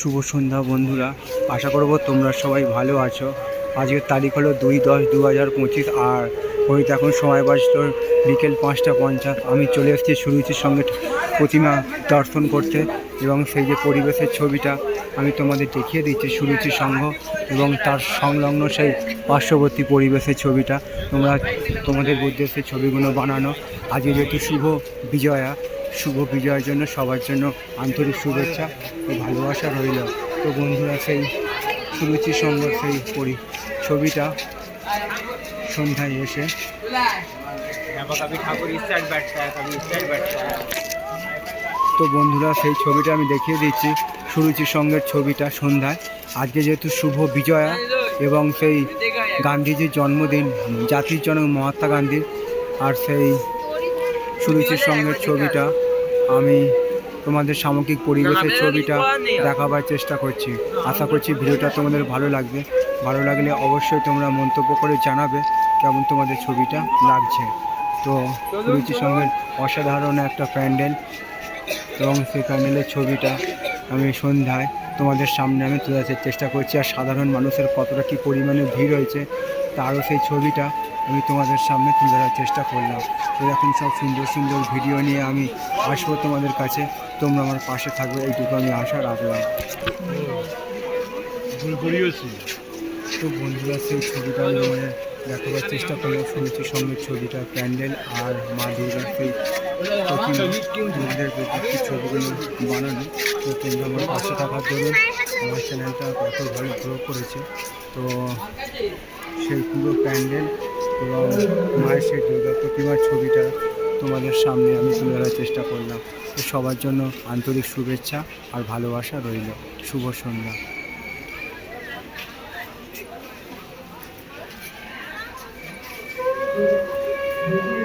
শুভ সন্ধ্যা বন্ধুরা। আশা করব তোমরা সবাই ভালো আছো। আজকের তারিখ হলো দুই দশ দু হাজার পঁচিশ আর হয়তো এখন সময় বাজত বিকেল পাঁচটা পঞ্চাশ। আমি চলে এসেছি সুরুচির সঙ্গে প্রতিমা দর্শন করতে এবং সেই যে পরিবেশের ছবিটা আমি তোমাদের দেখিয়ে দিচ্ছি সুরুচি সংঘ এবং তার সংলগ্ন সেই পার্শ্ববর্তী পরিবেশের ছবিটা। তোমরা তোমাদের উদ্দেশ্যে ছবিগুলো বানানো। আজকে যেহেতু শুভ বিজয়া শুভ বিজয়ের জন্য, সবার জন্য আন্তরিক শুভেচ্ছা ও ভালোবাসা রইল। তো বন্ধুরা, সেই সুরুচি সংবাদ, সেই পরি, ছবিটা সন্ধ্যায় এসে তো বন্ধুরা, সেই ছবিটা আমি দেখিয়ে দিচ্ছি। সুরুচির সঙ্গের ছবিটা সন্ধ্যায়। আজকে যেহেতু শুভ বিজয়া এবং সেই গান্ধীজির জন্মদিন, জাতির জনক মহাত্মা গান্ধীর আর সেই সুরুচির সঙ্গের ছবিটা আমি তোমাদের সামগ্রিক পরিবেশের ছবিটা দেখাবার চেষ্টা করছি। আশা করছি ভিডিওটা তোমাদের ভালো লাগবে। ভালো লাগলে অবশ্যই তোমরা মন্তব্য করে জানাবে কেমন তোমাদের ছবিটা লাগছে। তো সুরুচির সঙ্গের অসাধারণ একটা প্যান্ডেল এবং সেই প্যান্ডেলের ছবিটা আমি সন্ধ্যায় তোমাদের সামনে আমি তুলে আসার চেষ্টা করছি। আর সাধারণ মানুষের কতটা কী পরিমাণে ভিড় হয়েছে তারও সেই ছবিটা আমি তোমাদের সামনে তুলে ধরার চেষ্টা করলাম। এরকম সব সুন্দর সুন্দর ভিডিও নিয়ে আমি আসব তোমাদের কাছে। তোমরা আমার পাশে থাকবে এইটুকু আমি আশা রাখলাম। তো বন্ধুরা সেই ছবিটা তোমাদের দেখাবার চেষ্টা করলাম। শুনেছি সঙ্গে ছবিটা প্যান্ডেল আর মা দুর্গার সেই ছবিগুলো বানানো তো তোমরা আমার পাশে থাকার দরুন আমার চ্যানেলটা কত ভালো গ্রো করেছে তো সেই পুরো প্যান্ডেল এবং মায়ের সেই দুর্গা প্রতিমার ছবিটা তোমাদের সামনে আমি তুলে ধরার চেষ্টা করলাম। সবার জন্য আন্তরিক শুভেচ্ছা আর ভালোবাসা রইল। শুভ সন্ধ্যা। ও